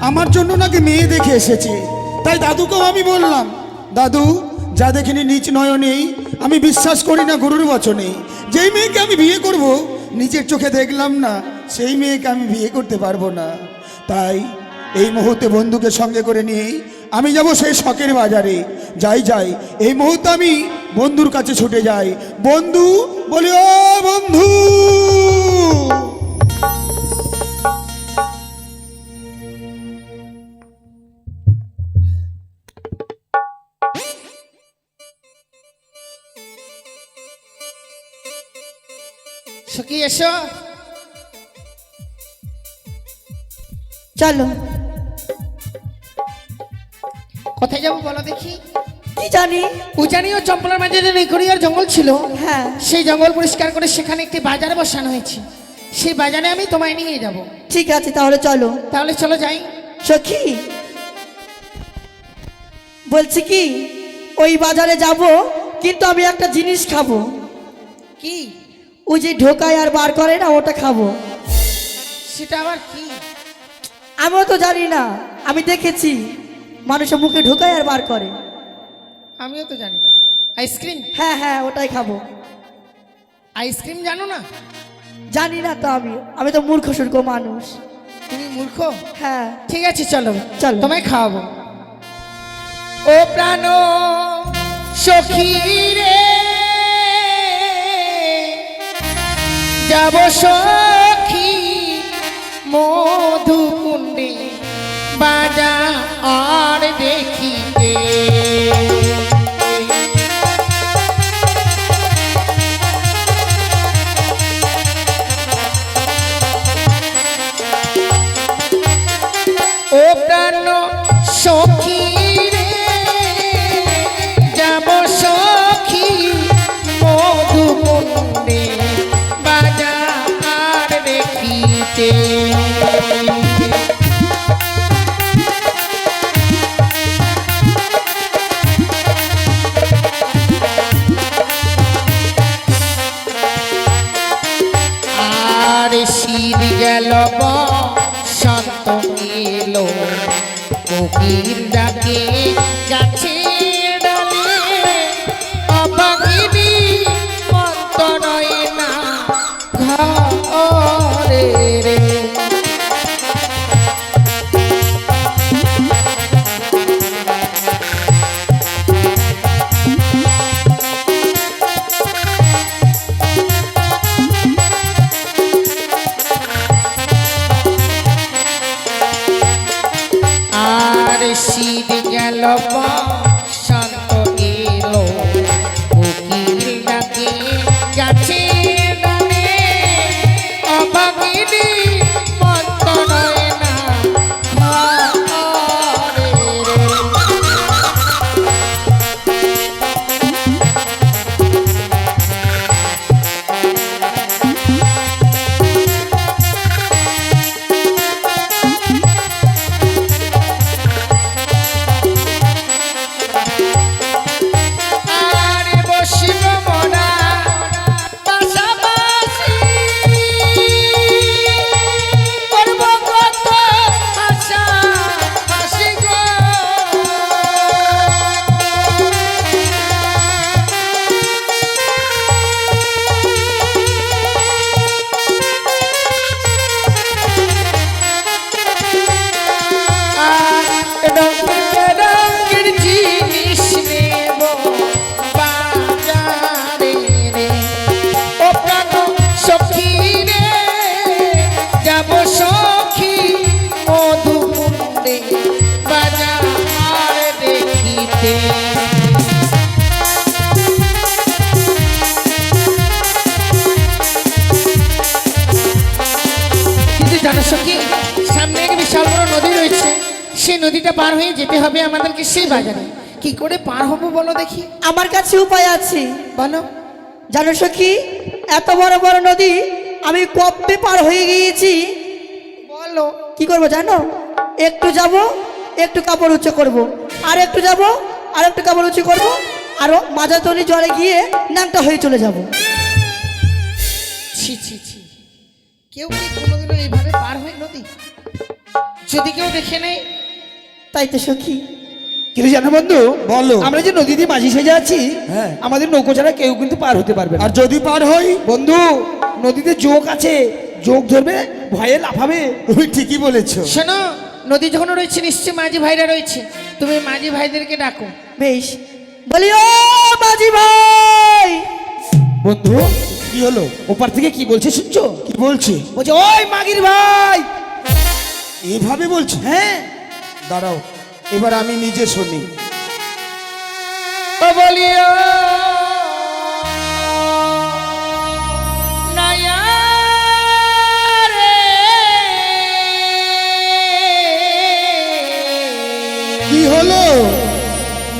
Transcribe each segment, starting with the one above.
আমার জন্য নাকি মেয়ে দেখে এসেছে। তাই দাদুকেও আমি বললাম, দাদু, যা দেখিনি নিচ নয়নেই, আমি বিশ্বাস করি না গরুর বচনে। যেই মেয়েকে আমি বিয়ে করব, নিজের চোখে দেখলাম না, সেই মেয়েকে আমি বিয়ে করতে পারব না। তাই এই মুহূর্তে বন্ধুকে সঙ্গে করে নিয়েই আমি যাব সেই শখের বাজারে। যাই যাই, এই মুহূর্তে আমি বন্ধুর কাছে ছুটে যাই। বন্ধু, বলি, ও বন্ধু! সখী এসো? চলো। কোথায় যাব বলো দেখি? কি জানি? উজানি ও চম্পলার মাঝে যে রেকড়িয়ার জঙ্গল ছিল হ্যাঁ। সেই জঙ্গল পরিষ্কার করে সেখানে একটি বাজার বসানো হয়েছে। সেই বাজারে আমি তোমায় নিয়ে যাব। ঠিক আছে তাহলে চলো। তাহলে চলো যাই। সখী বলছি কি ওই বাজারে যাব কিন্তু আমি একটা জিনিস খাব। কি? ওই যে ঢোকায় আর বার করে না ওটা খাব। সেটা আবার কি? আমিও তো জানি না আমি দেখেছি মানুষের মুখে ঢোকায় আর বার করে। আমিও তো জানি না। আইসক্রিম হ্যাঁ হ্যাঁ ওটাই খাব। আইসক্রিম জানো না? জানি না তো আমি আমি তো মূর্খ সূর্খ মানুষ। তুমি মূর্খ? হ্যাঁ। ঠিক আছে চলো। চলো। তোমায় খাওয়াবো। ও প্রাণ সখী রে। যাব সখী মধু কুণ্ডে বাজা আর দেখিতে। নদীটা পার হয়ে যেতে হবে আমাদেরকে সেই বাজারে। কি করে পার হব বলো দেখি। আমার কাছে উপায় আছে। বলো। জানো সখী এত বড় বড় নদী আমি কবে পার হয়ে গিয়েছি? বলো। কি করব জানো? একটু যাব একটু কাপড় উঁচু করব। আর একটু যাব আর একটু কাপড় উঁচু করব আর মাঝাতলি জলে গিয়ে নামটা হয়ে চলে যাব। ছি ছি ছি। কেউ কি কোনোদিনও এইভাবে পার হয় নদী? যদি কেউ দেখে নেই তাই তো সখী। কিন্তু জানো বন্ধু? বলো। আমরা যে নদীতে মাঝি সেজে আছি হ্যাঁ। আমাদের নৌকো ছাড়া কেউ কিন্তু পার হতে পারবে না। আর যদি পার হই? বন্ধু নদীতে যোগ আছে যোগ ধরবে ভয়ে লাফাবে। তুমি ঠিকই বলেছ। শোনো নদী যখন রয়েছে নিশ্চয়ই মাঝি ভাইরা রয়েছে। তুমি মাঝি ভাইদেরকে ডাকো। বেশ। বলি ও মাঝি ভাই! বন্ধু কি হলো? ওপার থেকে কি বলছে শুনছো? কি বলছি? বলছে ওই মাগির ভাই! এভাবে বলছি? হ্যাঁ। দাঁড়াও এবার আমি নিজে শুনি। কি হলো?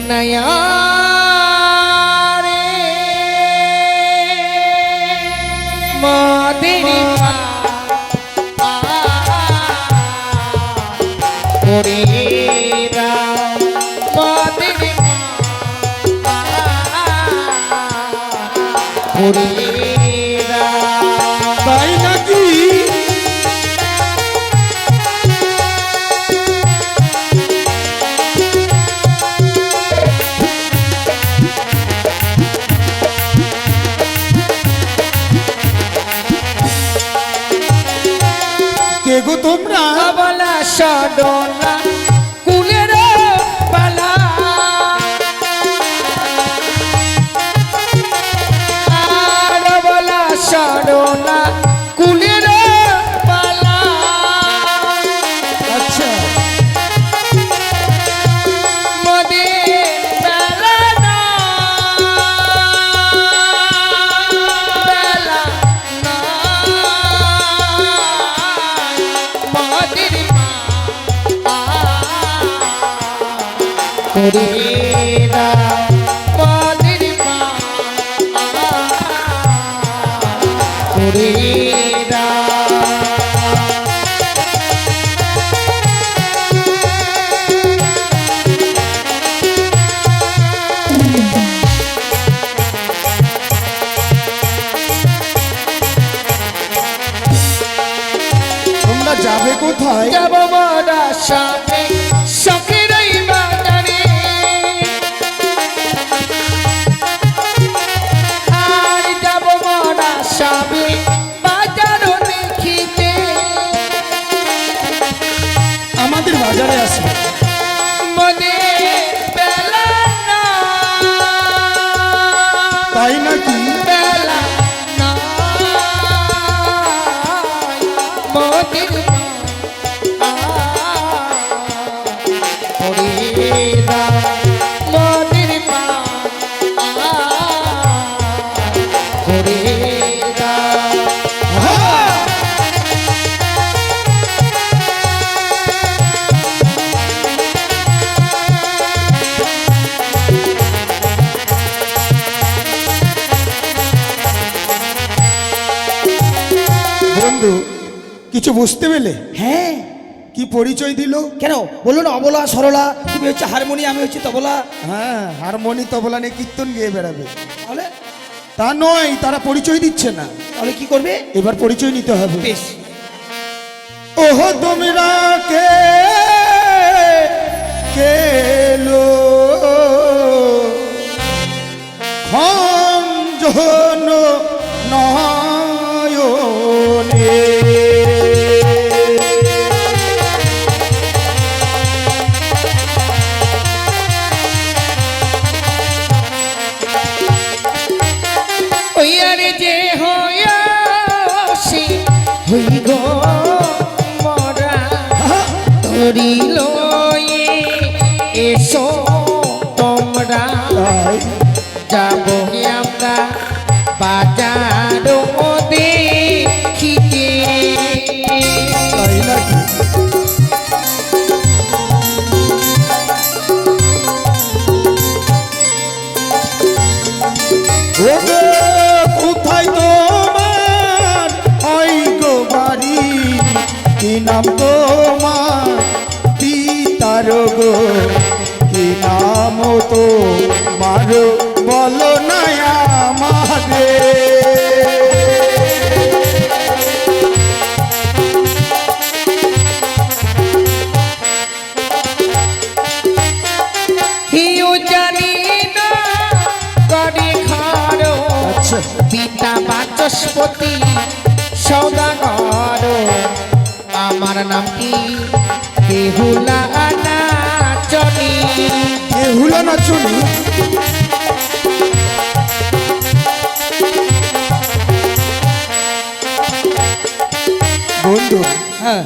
নয়া কবলা Thank you. কিছু বুঝতে পেলে? হ্যাঁ। কি পরিচয় দিল? কেন? বলল না অবলা সরলা তুমি হচ্ছে হারমোনি আমি হচ্ছে তবলা। হ্যাঁ হারমোনি তবলা নিয়ে কীর্তন গিয়ে বেড়াবে। তাহলে? তা নয় তারা পরিচয় দিচ্ছে না। তাহলে কি করবে? এবার পরিচয় নিতে হবে। বেশ। ওহো তোমরা কে? কেলো খঞ্জন নাম তোমার পিতার গো কি নাম তো মারো বলো না আমারে আচ্ছা। পিতা বাচস্পতি সৌদাগর আমার নাম কি? নাচনী নাচনি বন্ধু হ্যাঁ।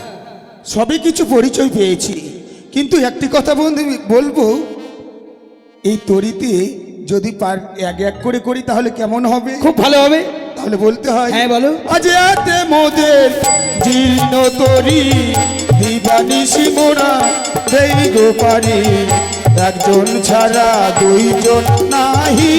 সবই কিছু পরিচয় পেয়েছি। কিন্তু একটি কথা বন্ধু বলব এই তরিতে যদি পার এক এক করে করি তাহলে কেমন হবে? খুব ভালো হবে। তাহলে বলতে হয় হ্যাঁ, বলো। আজ এতে মোদের জীর্ণ তরি দিবানি মোরা দেই গোপারি একজন ছাড়া দুইজন নাহি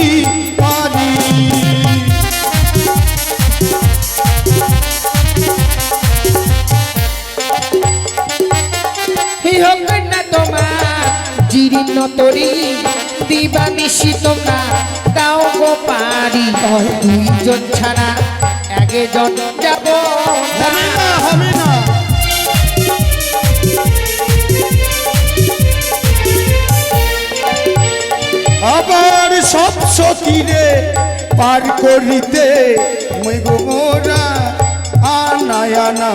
জীর্ণ তরি দিবানিশি তোমরা তাও গো পারি। দুইজন ছাড়া একজন যাব হবে না। হবে না আবার সব সকিরে পার করিতে মোরা আনায় আনা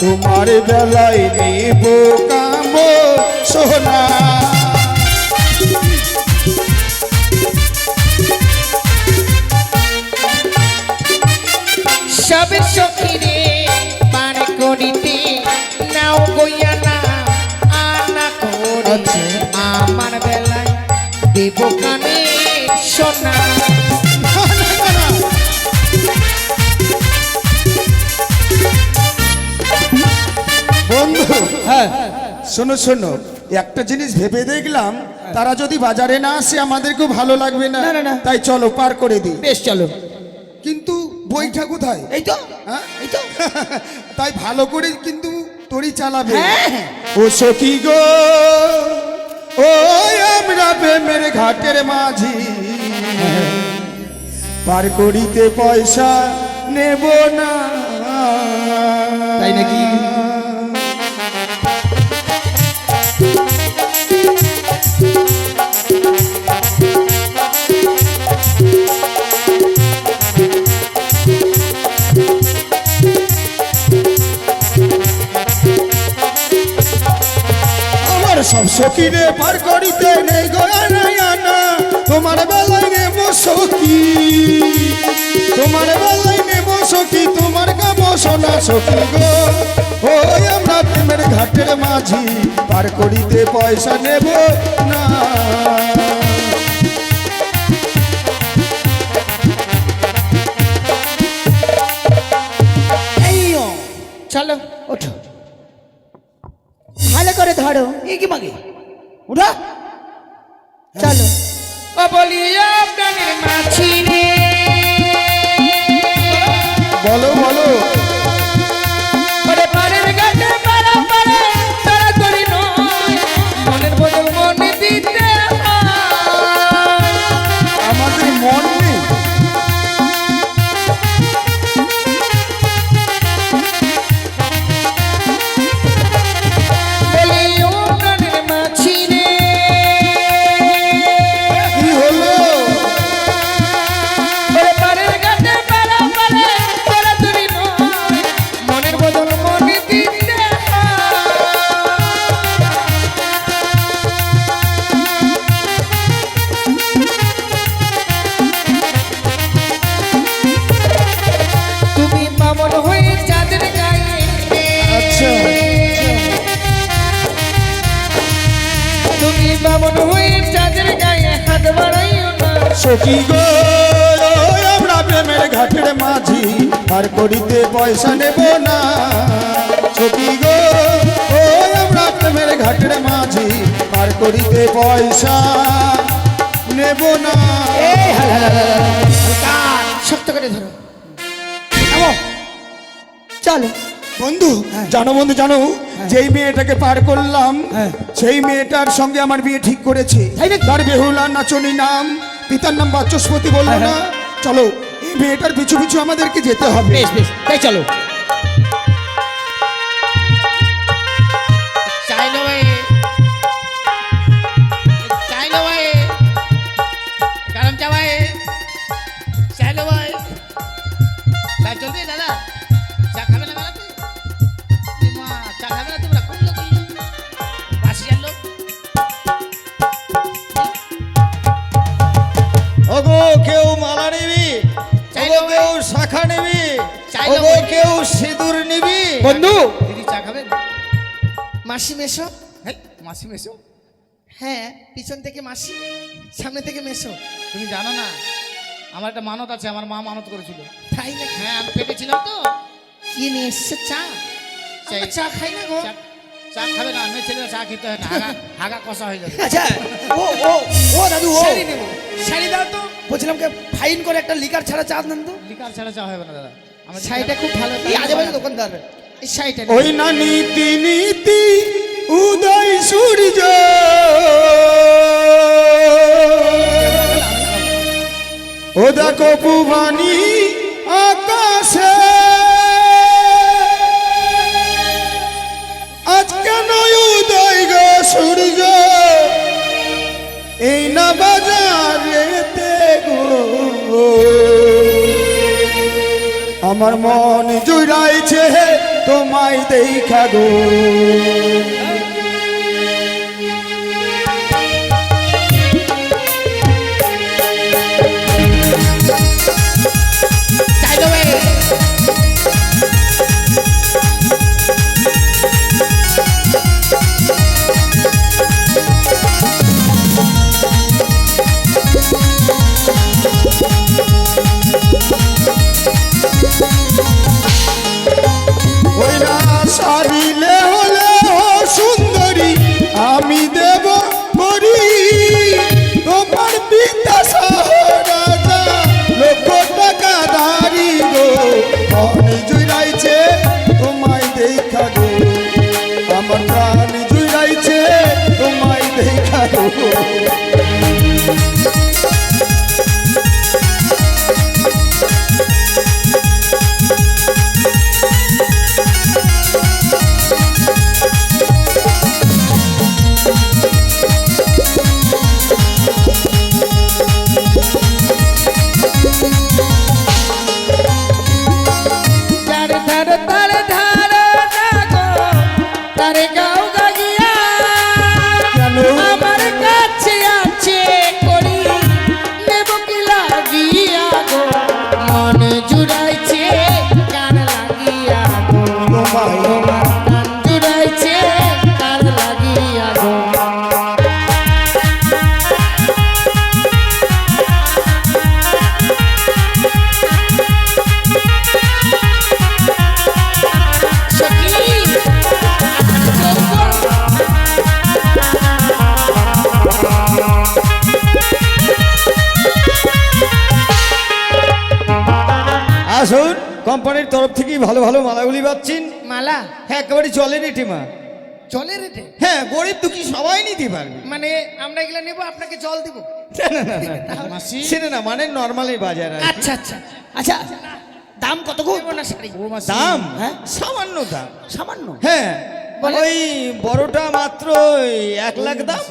তোমার বেলায় নেব কাম সোনা। সবে সখিরে পার করিতে। নাও গইয়া না আনা করে। আচ্ছা। আমার বেলায় দেব কানে সোনা। বন্ধু হ্যাঁ। শোনো শোনো একটা জিনিস ভেবে দেখলাম তারা যদি বাজারে না আসে আমাদেরকেও ভালো লাগবে না। তাই চলো পার করে দিই। বেশ চলো। বইটা কোথায় এই তো হ্যাঁ? এই তো তাই ভালো করে কিন্তু তরি চালাবে হ্যাঁ, হ্যাঁ। ও সখি গো ও আমরা প্রেমের ঘাটের মাঝি পার করিতে পয়সা নেব না তাই নাকি? সব সখীরে পার করিতে নেই গো আনা আনা তোমার বেলায় নেব সখী। তোমার বেলায় নেব সখী, তোমার কাম সোনা সখী গো। ওই আমরা প্রেমের ঘাটের মাঝি, পার করিতে পয়সা নেব না। চলো, ওঠো। করে ধরো। এই কি মাগে? উঠা। চলো। ও বলিয়া করিতে পয়সা নেব না। শক্ত করে ধরো। চলো। বন্ধু জানো বন্ধু জানো যেই মেয়েটাকে পার করলাম হ্যাঁ। সেই মেয়েটার সঙ্গে আমার বিয়ে ঠিক করেছে? তার বেহুলা নাচনি নাম পিতার নাম বাচস্পতি বলল হ্যাঁ, না। চলো এই মেয়েটার পিছু পিছু আমাদেরকে যেতে হবে। বেশ বেশ তাই চলো। মাসি মেশো? হ্যাঁ মাসি মেশো? হ্যাঁ পিছন থেকে মাসি সামনে থেকে মেশো। তুমি জানো না আমার একটা মানত আছে আমার মা মানত করেছিল। তাই না হ্যাঁ আমি পেটেছিলাম তো। কি নিয়ে এসছে? চা? চাই। চা খাই না গো। চা- খাবে না মেয়ে ছেলেরা চা খেতে হয় না। হাগা হাগা কষা হয়ে যাবে। আচ্ছা ও ও ও দাদু ও। শাড়ি নেব। শাড়ি দাও তো। বলছিলাম কে ফাইন করে একটা লিকার ছাড়া চা দেন তো। লিকার ছাড়া চা হবে না দাদা। আমার শাড়িটা খুব ভালো। আজে বাজে দোকানদার। ওই না নীতি নীতি উদয় সূর্য। ও দেখো পুবানি আকাশে। আজ কেন উদয় গো সূর্য? এই না বাজারেতে গো। আমার মন জুড়াইছে তোমায় দেখা গো। পাচ্ছেন? মালা? হ্যাঁ একেবারে চলে রেটে মা। জলের রেটে? হ্যাঁ গরিব দুঃখী সবাই নিতে পারবে। মানে আমরা এগুলো নেব আপনাকে জল দেবো। মাসি। সেটা না মানে নর্মালি বাজার আচ্ছা আচ্ছা আচ্ছা দাম কত গো? না শাড়ি। দাম? হ্যাঁ? সামান্য দাম। সামান্য? হ্যাঁ ওই বড়টা মাত্র ওই এক লাখ দাম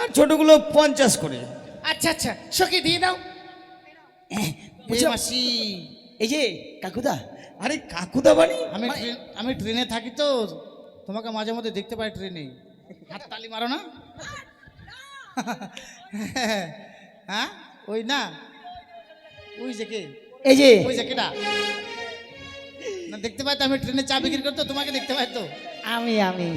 আর ছোটগুলো পঞ্চাশ করে। আচ্ছা আচ্ছা সখী দিয়ে দাও। বলছিলাম, মাসি। এই যে কাকুদা আরে কাকুদা বাড়ি আমি ট্রেন- আমি ট্রেনে থাকি তো তোমাকে মাঝে মধ্যে দেখতে পাই ট্রেনে। হাত তালি মারো না। হ্যাঁ? ওই না। ওই যে কে? এই যে। ওই যে কেটা না দেখতে পাই তো আমি ট্রেনে চা বিক্রি করতো তোমাকে দেখতে পাই তো। আমি আমি।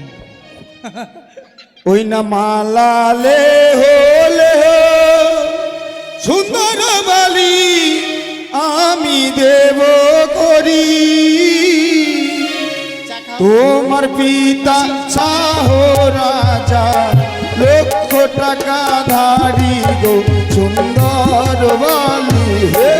ওই না মালালে হলে সুন্দর বালি। তোমার পিতা শাহ রাজা লক্ষ টাকা ধারি গো সুন্দর বালি। হে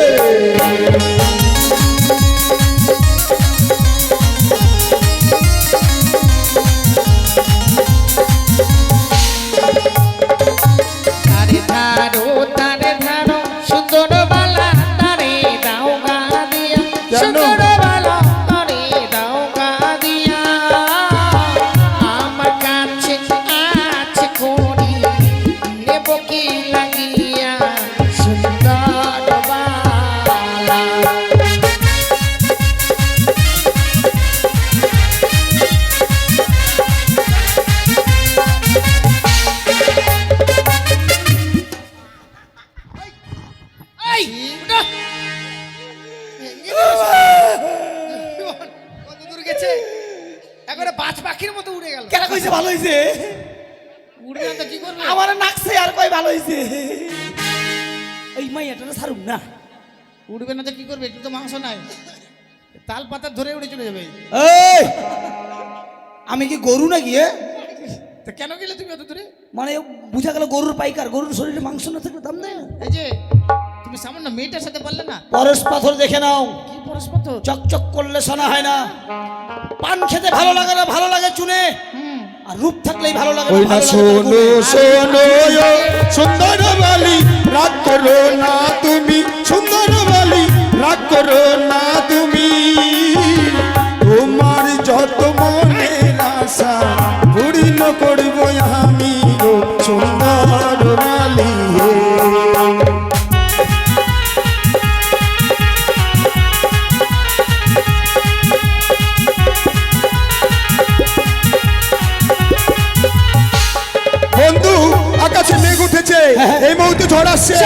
মাংস নাই। তাল পাতা ধরে উড়ে চলে যাবে। এই! আমি কি গরু নাকি এ? তো কেন গেলে তুমি অত দূরে? মানে বুঝা গেল গরুর পাইকার গরুর শরীরে মাংস না থাকলে দাম দেয় না এই যে তুমি সামান্য মেয়েটার সাথে পারলে না? পরশ পাথর দেখে নাও। কি পরস্পর তো চকচক করলে শোনা হয় না। পান খেতে ভালো লাগে না ভালো লাগে চুনে। হুম। আর রূপ থাকলেই ভালো লাগে ওই না শোনো শোনো সুন্দর বালি রাগ করো না তুমি সুন্দর বালি রাগ করো না তুমি। তোমার যত মনের আশা পূর্ণ করব আমি গো সুন্দর বালি বন্ধু আকাশে মেঘ উঠেছে। এই মুহূর্তে ঝড় আসছে।